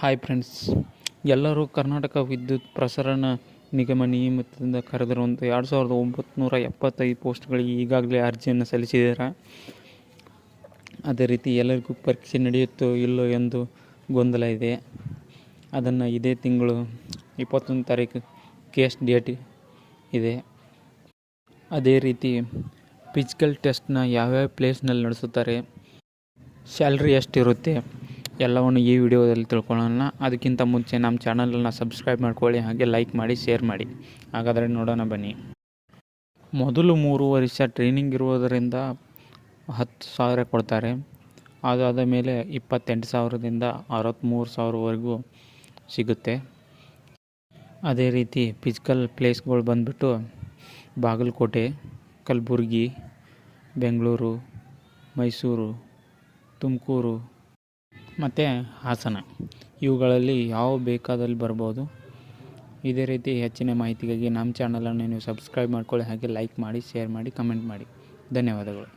Hi friends ಎಲ್ಲರೂ ಕರ್ನಾಟಕ ವಿದ್ಯುತ್ ಪ್ರಸರಣ ನಿಗಮ ನಿಯಮಿತದಿಂದ ಕರೆದಿರುವಂಥ ಎರಡು ಸಾವಿರದ ಒಂಬತ್ತು ಎಪ್ಪತ್ತೈದು ಪೋಸ್ಟ್ಗಳಿಗೆ ಈಗಾಗಲೇ ಅರ್ಜಿಯನ್ನು ಸಲ್ಲಿಸಿದ್ದಾರೆ? ಅದೇ ರೀತಿ ಎಲ್ಲರಿಗೂ ಪರೀಕ್ಷೆ ನಡೆಯುತ್ತೋ ಇಲ್ಲೋ ಎಂದು ಗೊಂದಲ ಇದೆ. ಅದನ್ನು ಇದೇ ತಿಂಗಳು ಇಪ್ಪತ್ತೊಂದು ತಾರೀಕು ಕೇಸ್ ಡೇಟ್ ಇದೆ. ಅದೇ ರೀತಿ ಫಿಸಿಕಲ್ ಟೆಸ್ಟ್ನ ಯಾವ್ಯಾವ ಪ್ಲೇಸ್ನಲ್ಲಿ ನಡೆಸುತ್ತಾರೆ, ಸ್ಯಾಲ್ರಿ ಎಷ್ಟಿರುತ್ತೆ? ಎಲ್ಲವನ್ನು ಈ ವಿಡಿಯೋದಲ್ಲಿ ತಿಳ್ಕೊಳ್ಳೋಣ. ಅದಕ್ಕಿಂತ ಮುಂಚೆ ನಮ್ಮ ಚಾನಲನ್ನು ಸಬ್ಸ್ಕ್ರೈಬ್ ಮಾಡ್ಕೊಳ್ಳಿ, ಹಾಗೆ ಲೈಕ್ ಮಾಡಿ, ಶೇರ್ ಮಾಡಿ. ಹಾಗಾದರೆ ನೋಡೋಣ, ಬನ್ನಿ. ಮೊದಲು ಮೂರು ವರ್ಷ ಟ್ರೈನಿಂಗ್ ಇರುವುದರಿಂದ ಹತ್ತು ಸಾವಿರ ಕೊಡ್ತಾರೆ. ಅದಾದ ಮೇಲೆ ಇಪ್ಪತ್ತೆಂಟು ಸಾವಿರದಿಂದ ಅರವತ್ತ್ಮೂರು ಸಾವಿರವರೆಗೂ ಸಿಗುತ್ತೆ. ಅದೇ ರೀತಿ ಫಿಸಿಕಲ್ ಪ್ಲೇಸ್ಗಳು ಬಂದುಬಿಟ್ಟು ಬಾಗಲಕೋಟೆ, ಕಲಬುರ್ಗಿ, ಬೆಂಗಳೂರು, ಮೈಸೂರು, ತುಮಕೂರು ಮತ್ತು ಹಾಸನ. ಇವುಗಳಲ್ಲಿ ಯಾವ ಬೇಕಾದಲ್ಲಿ ಬರ್ಬೋದು? ಇದೇ ರೀತಿ ಹೆಚ್ಚಿನ ಮಾಹಿತಿಗಾಗಿ ನಮ್ಮ ಚಾನಲನ್ನು ನೀವು ಸಬ್ಸ್ಕ್ರೈಬ್ ಮಾಡ್ಕೊಳ್ಳಿ, ಹಾಗೆ ಲೈಕ್ ಮಾಡಿ ಶೇರ್ ಮಾಡಿ ಕಮೆಂಟ್ ಮಾಡಿ. ಧನ್ಯವಾದಗಳು.